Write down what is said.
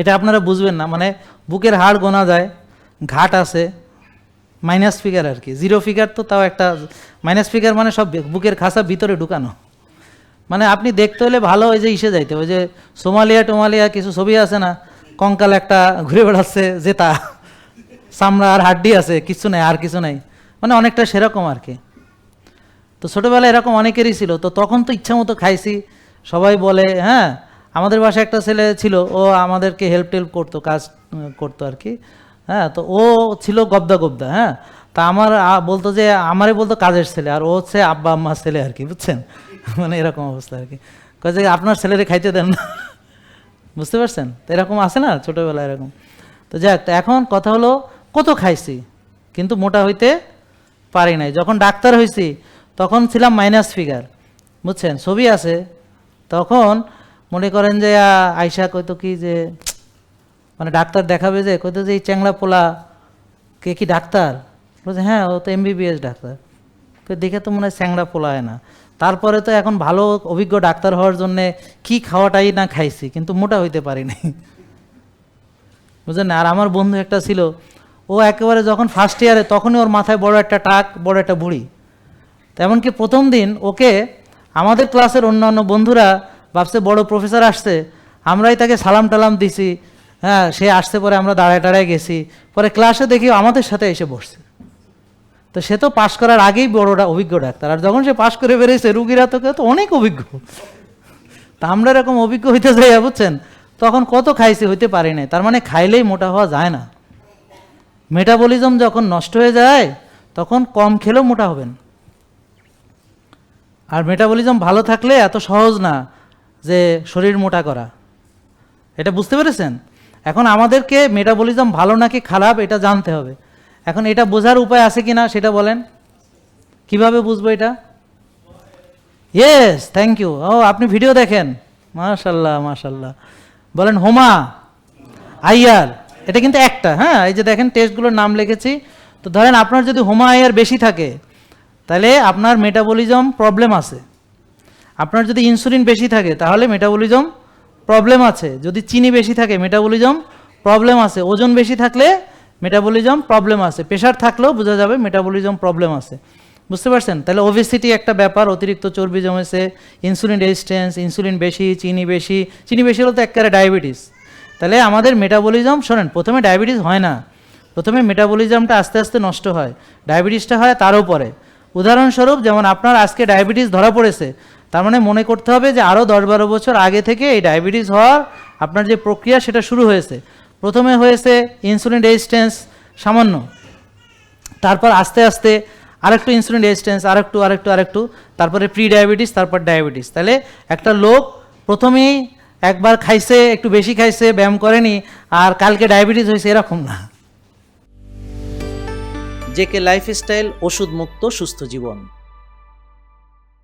এটা আপনারা বুঝবেন না মানে বুকের হাড় গোনা যায়, ঘাট আছে মাইনাস ফিগার আর কি জিরো ফিগার তো তাও একটা মাইনাস ফিগার মানে সব বুকের খাসা ভিতরে ঢুকানো। মানে আপনি দেখতে হলে ভালো ওই যে ইসে যাইতে, ওই যে সোমালিয়া টোমালিয়া কিছু ছবি আছে না, কঙ্কাল একটা ঘুরে বেড়াচ্ছে, জেতা, চামড়া আর হাড্ডি আছে, কিছু নাই, আর কিছু নাই মানে অনেকটা সেরকম আর কি। তো ছোটোবেলায় এরকম অনেকেরই ছিল, তো তখন তো ইচ্ছা মতো খাইছি, সবাই বলে হ্যাঁ আমাদের বাসায় একটা ছেলে ছিল, ও আমাদেরকে হেল্প টেল্প করতো, কাজ করতো আর কি। হ্যাঁ তো ও ছিল গবদা গবদা হ্যাঁ। তা আমার বলতো যে, আমারই বলতো কাজের ছেলে, আর ও হচ্ছে আব্বা আম্মার ছেলে আর কি, বুঝছেন? মানে এরকম অবস্থা আর কি। যে, আপনার ছেলেরে খাইতে দেন না। বুঝতে পারছেন? তো এরকম আছে না, ছোটোবেলায় এরকম। তো যাক, তো এখন কথা হলো, কত খাইছি? কিন্তু মোটা হইতে পারি নাই। যখন ডাক্তার হয়েছি তখন ছিলাম মাইনাস ফিগার বুঝছেন? ছবি আছে। তখন মনে করেন যে আয়সা কইতো কি যে মানে ডাক্তার দেখাবে যে, কইতো যে, এই চ্যাংলা পোলা, কে কি ডাক্তার? বলছে হ্যাঁ ও তো এমবিবিএস ডাক্তার। দেখে তো মনে হয় স্যাংরা হয় না। তারপরে তো এখন ভালো, অভিজ্ঞ ডাক্তার হওয়ার জন্যে কি খাওয়াটাই না খাইছি, কিন্তু মোটা হইতে পারি নাই। বুঝলেন? আর আমার বন্ধু একটা ছিল, ও একেবারে যখন ফার্স্ট ইয়ারে তখনই ওর মাথায় বড় একটা টাক, বড় একটা বুড়ি তো এমনকি প্রথম দিন ওকে আমাদের ক্লাসের অন্যান্য বন্ধুরা ভাবছে বড় প্রফেসর আসছে। আমরাই তাকে সালাম টালাম দিছি। হ্যাঁ সে আসতে পরে আমরা দাঁড়ায় দাঁড়ায় গেছি। পরে ক্লাসে দেখি আমাদের সাথে এসে বসছে। তো সে তো পাশ করার আগেই বড়টা অভিজ্ঞ ডাক্তার। আর যখন সে পাশ করে বেরিয়েছে রুগীরা তো তো অনেক অভিজ্ঞ। তা আমরা এরকম অভিজ্ঞ হইতে যাই বুঝছেন? তখন কত খাইছি হইতে পারি নাই। তার মানে খাইলেই মোটা হওয়া যায় না। মেটাবলিজম যখন নষ্ট হয়ে যায়, তখন কম খেলেও মোটা হবেন। আর মেটাবলিজম ভালো থাকলে এত সহজ না। যে শরীর মোটা করা। এটা বুঝতে পেরেছেন? এখন আমাদেরকে মেটাবলিজম ভালো নাকি খারাপ, এটা জানতে হবে। এখন এটা বোঝার উপায় আছে কি না সেটা বলেন। কীভাবে বুঝব এটা? ইয়েস থ্যাংক ইউ ও, আপনি ভিডিও দেখেন। মাশাল্লাহ মাশাল্লাহ। বলেন, হোমা, আইয়ার, এটা কিন্তু একটা হ্যাঁ? এই যে দেখেন টেস্টগুলোর নাম লিখেছি। তো ধরেন, আপনার যদি হোমা আইয়ার বেশি থাকে, তাহলে আপনার মেটাবলিজম প্রবলেম আছে। আপনার যদি ইনসুলিন বেশি থাকে, তাহলে মেটাবলিজম প্রবলেম আছে। যদি চিনি বেশি থাকে মেটাবলিজম প্রবলেম আছে। ওজন বেশি থাকলে মেটাবলিজম প্রবলেম আছে। প্রেশার থাকলেও বোঝা যাবে মেটাবলিজম প্রবলেম আছে। বুঝতে পারছেন? তাহলে ওবেসিটি একটা ব্যাপার, অতিরিক্ত চর্বি জমেছে ইনসুলিন রেজিস্ট্যান্স ইনসুলিন বেশি, চিনি বেশি। চিনি বেশি হলে তো একেবারে ডায়াবেটিস তাহলে আমাদের মেটাবলিজম শোনেন, প্রথমে ডায়াবেটিস হয় না। প্রথমে মেটাবলিজমটা আস্তে আস্তে নষ্ট হয়। ডায়াবেটিসটা হয় তারও পরে উদাহরণস্বরূপ, যেমন আপনার আজকে ডায়াবেটিস ধরা পড়েছে তার মানে মনে করতে হবে যে আরও দশ বারো বছর আগে থেকে এই ডায়াবেটিস হওয়ার আপনার যে প্রক্রিয়া সেটা শুরু হয়েছে। প্রথমে হয়েছে ইনসুলিন রেজিস্ট্যান্স সামান্য। তারপর আস্তে আস্তে আরেকটু ইনসুলিন রেজিস্ট্যান্স আরেকটু আরেকটু আরেকটু, তারপরে প্রি ডায়াবেটিস তারপর ডায়াবেটিস তাহলে একটা লোক প্রথমেই একবার খাইছে, একটু বেশি খাইছে, ব্যায়াম করেনি, আর কালকে ডায়াবেটিস হয়েছে, এরকম না। জেকে লাইফস্টাইল ওষুধ মুক্ত সুস্থ জীবন।